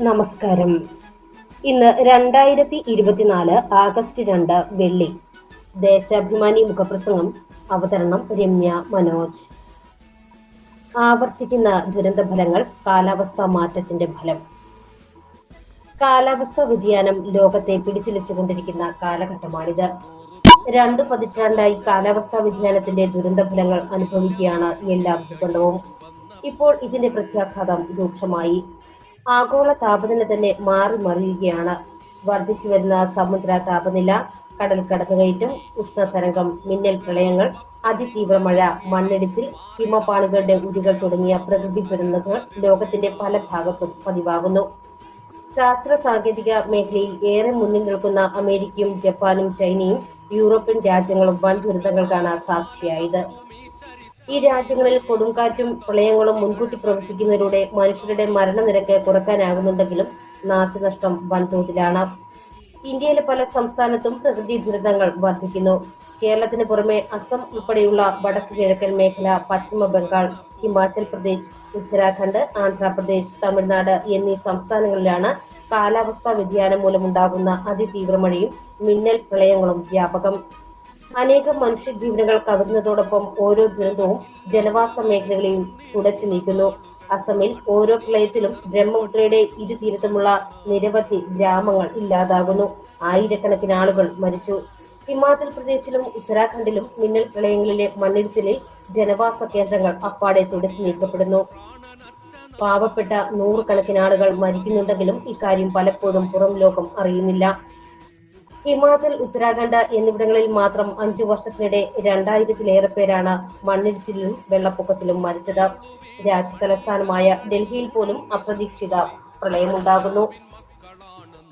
നമസ്കാരം. ഇന്ന് രണ്ടായിരത്തി ഇരുപത്തിനാല് ആഗസ്റ്റ് രണ്ട് വെള്ളി. ദേശാഭിമാനി മുഖപ്രസംഗം അവതരണം രമ്യ മനോജ്. ആവർത്തിക്കുന്ന ദുരന്ത ഫലങ്ങൾ കാലാവസ്ഥാ മാറ്റത്തിന്റെ ഫലം. കാലാവസ്ഥാ വ്യതിയാനം ലോകത്തെ പിടിച്ചുലച്ചുകൊണ്ടിരിക്കുന്ന കാലഘട്ടമാണിത്. രണ്ടു പതിറ്റാണ്ടായി കാലാവസ്ഥാ വ്യതിയാനത്തിന്റെ ദുരന്ത ഫലങ്ങൾ അനുഭവിക്കുകയാണ് എല്ലാ ഭൂഖണ്ഡവും. ഇപ്പോൾ ഇതിന്റെ പ്രത്യാഘാതം രൂക്ഷമായി. ആഗോള താപനില തന്നെ മാറി മറിയുകയാണ്. വർദ്ധിച്ചു വരുന്ന സമുദ്ര താപനില കടൽ കടന്നുകയറ്റം ഉഷ്ണതരംഗം മിന്നൽ പ്രളയങ്ങൾ അതിതീവ്ര മഴ മണ്ണിടിച്ചിൽ ഹിമപാണികളുടെ ഉരുകൾ തുടങ്ങിയ പ്രകൃതി ദുരന്തങ്ങൾ ലോകത്തിന്റെ പല ഭാഗത്തും പതിവാകുന്നു. ശാസ്ത്ര സാങ്കേതിക മേഖലയിൽ ഏറെ മുന്നിൽ നിൽക്കുന്ന അമേരിക്കയും ജപ്പാനും ചൈനയും യൂറോപ്യൻ രാജ്യങ്ങളും വൻ ദുരിതങ്ങൾക്കാണ് സാക്ഷിയായത്. ഈ രാജ്യങ്ങളിൽ കൊടുങ്കാറ്റും പ്രളയങ്ങളും മുൻകൂട്ടി പ്രവചിക്കുന്നതിലൂടെ മനുഷ്യരുടെ മരണനിരക്ക് കുറയ്ക്കാനാകുന്നുണ്ടെങ്കിലും നാശനഷ്ടം വൻതോതിലാണ്. ഇന്ത്യയിലെ പല സംസ്ഥാനത്തും പ്രകൃതി ദുരിതങ്ങൾ വർദ്ധിക്കുന്നു. കേരളത്തിന് പുറമെ അസം ഉൾപ്പെടെയുള്ള വടക്ക് കിഴക്കൻ മേഖല പശ്ചിമ ബംഗാൾ ഹിമാചൽ പ്രദേശ് ഉത്തരാഖണ്ഡ് ആന്ധ്രാപ്രദേശ് തമിഴ്നാട് എന്നീ സംസ്ഥാനങ്ങളിലാണ് കാലാവസ്ഥാ വ്യതിയാനം മൂലമുണ്ടാകുന്ന അതിതീവ്ര മഴയും മിന്നൽ പ്രളയങ്ങളും വ്യാപകം. അനേകം മനുഷ്യജീവനുകൾ കവർന്നതോടൊപ്പം ഓരോ ദുരന്തവും ജനവാസ മേഖലകളെയും തുടച്ചു നീക്കുന്നു. അസമിൽ ഓരോ പ്രളയത്തിലും ബ്രഹ്മപുത്രയുടെ ഇരുതീരത്തുമുള്ള നിരവധി ഗ്രാമങ്ങൾ ഇല്ലാതാകുന്നു. ആയിരക്കണക്കിന് ആളുകൾ മരിച്ചു. ഹിമാചൽ പ്രദേശിലും ഉത്തരാഖണ്ഡിലും മിന്നൽ പ്രളയങ്ങളിലെ മണ്ണിടിച്ചിലിൽ ജനവാസ കേന്ദ്രങ്ങൾ അപ്പാടെ തുടച്ചു നീക്കപ്പെടുന്നു. പാവപ്പെട്ട നൂറുകണക്കിന് ആളുകൾ മരിക്കുന്നുണ്ടെങ്കിലും ഇക്കാര്യം പലപ്പോഴും പുറം ലോകം അറിയുന്നില്ല. ഹിമാചൽ ഉത്തരാഖണ്ഡ് എന്നിവിടങ്ങളിൽ മാത്രം അഞ്ചു വർഷത്തിനിടെ രണ്ടായിരത്തിലേറെ പേരാണ് മണ്ണിടിച്ചിലും വെള്ളപ്പൊക്കത്തിലും മരിച്ചത്. രാജ്യ തലസ്ഥാനമായ ഡൽഹിയിൽ പോലും അപ്രതീക്ഷിത പ്രളയമുണ്ടാകുന്നു.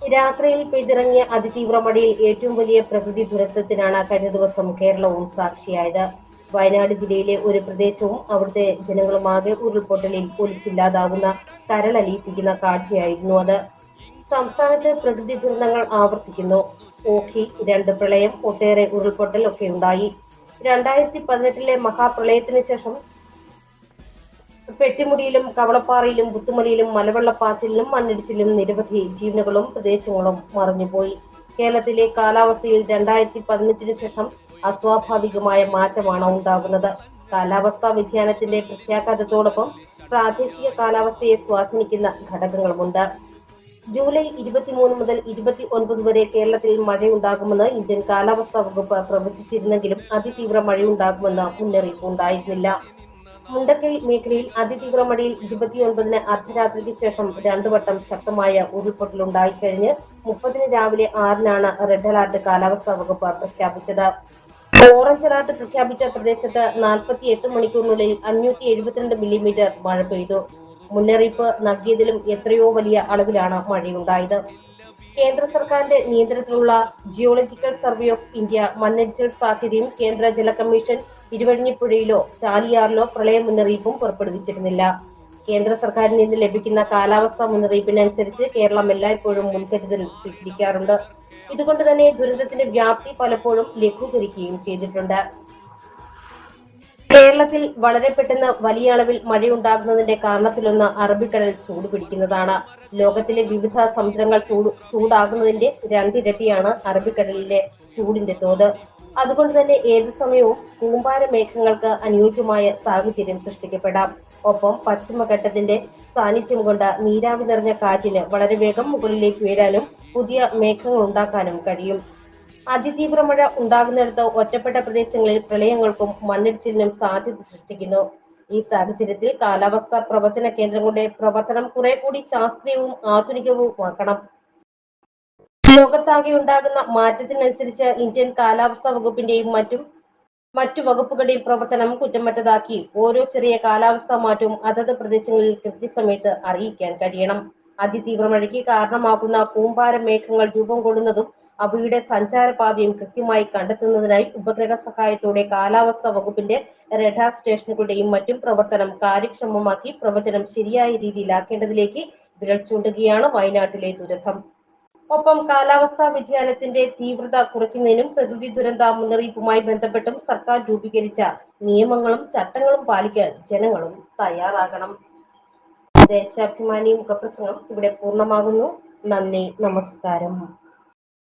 രാത്രിയിൽ പെയ്തിറങ്ങിയ അതിതീവ്ര മഴയിൽ ഏറ്റവും വലിയ പ്രകൃതി ദുരന്തത്തിനാണ് കഴിഞ്ഞ ദിവസം കേരളവും സാക്ഷിയായത്. വയനാട് ജില്ലയിലെ ഒരു പ്രദേശവും അവിടുത്തെ ജനങ്ങളുമാകെ ഉരുൾപൊട്ടലിൽ ഒലിച്ചില്ലാതാകുന്ന കരളലിയിപ്പിക്കുന്ന കാഴ്ചയായിരുന്നു അത്. സംസ്ഥാനത്ത് പ്രകൃതി ദുരന്തങ്ങൾ ആവർത്തിക്കുന്നു. ഓഖി രണ്ട് പ്രളയം ഒട്ടേറെ ഉരുൾപൊട്ടൽ ഒക്കെ ഉണ്ടായി. രണ്ടായിരത്തി പതിനെട്ടിലെ മഹാപ്രളയത്തിന് ശേഷം പെട്ടിമുടിയിലും കവളപ്പാറയിലും പുത്തുമലയിലും മലവെള്ളപ്പാച്ചിലിലും മണ്ണിടിച്ചിലും നിരവധി ജീവനുകളും പ്രദേശങ്ങളും മറിഞ്ഞുപോയി. കേരളത്തിലെ കാലാവസ്ഥയിൽ രണ്ടായിരത്തി പതിനഞ്ചിന് ശേഷം അസ്വാഭാവികമായ മാറ്റമാണ് ഉണ്ടാകുന്നത്. കാലാവസ്ഥാ വ്യതിയാനത്തിന്റെ പ്രത്യാഘാതത്തോടൊപ്പം പ്രാദേശിക കാലാവസ്ഥയെ സ്വാധീനിക്കുന്ന ഘടകങ്ങളുമുണ്ട്. ജൂലൈ ഇരുപത്തിമൂന്ന് മുതൽ ഇരുപത്തി ഒൻപത് വരെ കേരളത്തിൽ മഴയുണ്ടാകുമെന്ന് ഇന്ത്യൻ കാലാവസ്ഥാ വകുപ്പ് പ്രവചിച്ചിരുന്നെങ്കിലും അതിതീവ്ര മഴയുണ്ടാകുമെന്ന് മുന്നറിയിപ്പ് ഉണ്ടായിരുന്നില്ല മുണ്ടക്കൈ മേഖലയിൽ അതിതീവ്ര മഴയിൽ ഇരുപത്തിയൊൻപതിന് അർദ്ധരാത്രിക്ക് ശേഷം രണ്ടു വട്ടം ശക്തമായ ഉരുൾപൊട്ടലുണ്ടായി കഴിഞ്ഞ് മുപ്പതിന് രാവിലെ ആറിനാണ് റെഡ് അലർട്ട് കാലാവസ്ഥാ വകുപ്പ് പ്രഖ്യാപിച്ചത്. ഓറഞ്ച് അലർട്ട് പ്രഖ്യാപിച്ച പ്രദേശത്ത് നാൽപ്പത്തി എട്ട് മണിക്കൂറിനുള്ളിൽ അഞ്ഞൂറ്റി എഴുപത്തിരണ്ട് മില്ലിമീറ്റർ മഴ പെയ്തു. മുന്നറിയിപ്പ് നൽകിയതിലും എത്രയോ വലിയ അളവിലാണ് മഴയുണ്ടായത്. കേന്ദ്ര സർക്കാരിന്റെ നിയന്ത്രണത്തിലുള്ള ജിയോളജിക്കൽ സർവേ ഓഫ് ഇന്ത്യ മണ്ണിടിച്ചിൽ സാധ്യതയും കേന്ദ്ര ജല കമ്മീഷൻ ഇരുവഴിഞ്ഞിപ്പുഴയിലോ ചാലിയാറിലോ പ്രളയ മുന്നറിയിപ്പും പുറപ്പെടുവിച്ചിരുന്നില്ല. കേന്ദ്ര സർക്കാരിൽ നിന്ന് ലഭിക്കുന്ന കാലാവസ്ഥാ മുന്നറിയിപ്പിനനുസരിച്ച് കേരളം എല്ലായ്പ്പോഴും മുൻകരുതൽ സ്വീകരിക്കാറുണ്ട്. ഇതുകൊണ്ട് തന്നെ ദുരന്തത്തിന്റെ വ്യാപ്തി പലപ്പോഴും ലഘൂകരിക്കുകയും ചെയ്തിട്ടുണ്ട്. കേരളത്തിൽ വളരെ പെട്ടെന്ന് വലിയ അളവിൽ മഴയുണ്ടാകുന്നതിന്റെ കാരണത്തിലൊന്ന് അറബിക്കടൽ ചൂട് പിടിക്കുന്നതാണ്. ലോകത്തിലെ വിവിധ സമുദ്രങ്ങൾ ചൂട് ചൂടാകുന്നതിന്റെ രണ്ടിരട്ടിയാണ് അറബിക്കടലിലെ ചൂടിന്റെ തോത്. അതുകൊണ്ട് തന്നെ ഏത് സമയവും കൂമ്പാര മേഘങ്ങൾക്ക് അനുയോജ്യമായ സാഹചര്യം സൃഷ്ടിക്കപ്പെടാം. ഒപ്പം പശ്ചിമഘട്ടത്തിന്റെ സാന്നിധ്യം കൊണ്ട് നീരാവി നിറഞ്ഞ കാറ്റിന് വളരെ വേഗം മുകളിലേക്ക് ഉയരാനും പുതിയ മേഘങ്ങൾ ഉണ്ടാക്കാനും കഴിയും. അതിതീവ്ര മഴ ഉണ്ടാകുന്നിടത്ത് ഒറ്റപ്പെട്ട പ്രദേശങ്ങളിൽ പ്രളയങ്ങൾക്കും മണ്ണിടിച്ചിലിനും സാധ്യത സൃഷ്ടിക്കുന്നു. ഈ സാഹചര്യത്തിൽ കാലാവസ്ഥാ പ്രവചന കേന്ദ്രങ്ങളുടെ പ്രവർത്തനം കുറെ കൂടി ശാസ്ത്രീയവും ആധുനികവുമാക്കണം. ലോകത്താകെ ഉണ്ടാകുന്ന മാറ്റത്തിനനുസരിച്ച് ഇന്ത്യൻ കാലാവസ്ഥാ വകുപ്പിന്റെയും മറ്റും മറ്റു വകുപ്പുകളുടെയും പ്രവർത്തനം കുറ്റമറ്റതാക്കി ഓരോ ചെറിയ കാലാവസ്ഥാ മാറ്റവും അതത് പ്രദേശങ്ങളിൽ കൃത്യസമയത്ത് അറിയിക്കാൻ കഴിയണം. അതിതീവ്ര മഴയ്ക്ക് കാരണമാകുന്ന കൂമ്പാര മേഘങ്ങൾ രൂപം കൊള്ളുന്നതും അവയുടെ സഞ്ചാരപാതയും കൃത്യമായി കണ്ടെത്തുന്നതിനായി ഉപഗ്രഹ സഹായത്തോടെ കാലാവസ്ഥാ വകുപ്പിന്റെ റഡാർ സ്റ്റേഷനുകളുടെയും മറ്റും പ്രവർത്തനം കാര്യക്ഷമമാക്കി പ്രവചനം ശരിയായ രീതിയിലാക്കേണ്ടതിലേക്ക് വിരൽ ചൂണ്ടുകയാണ് വയനാട്ടിലെ ദുരന്തം. ഒപ്പം കാലാവസ്ഥാ വ്യതിയാനത്തിന്റെ തീവ്രത കുറയ്ക്കുന്നതിനും പ്രകൃതി ദുരന്ത മുന്നറിയിപ്പുമായി ബന്ധപ്പെട്ടും സർക്കാർ രൂപീകരിച്ച നിയമങ്ങളും ചട്ടങ്ങളും പാലിക്കാൻ ജനങ്ങളും തയ്യാറാകണം. ദേശാഭിമാനി മുഖപ്രസംഗം ഇവിടെ പൂർണമാകുന്നു. നന്ദി നമസ്കാരം.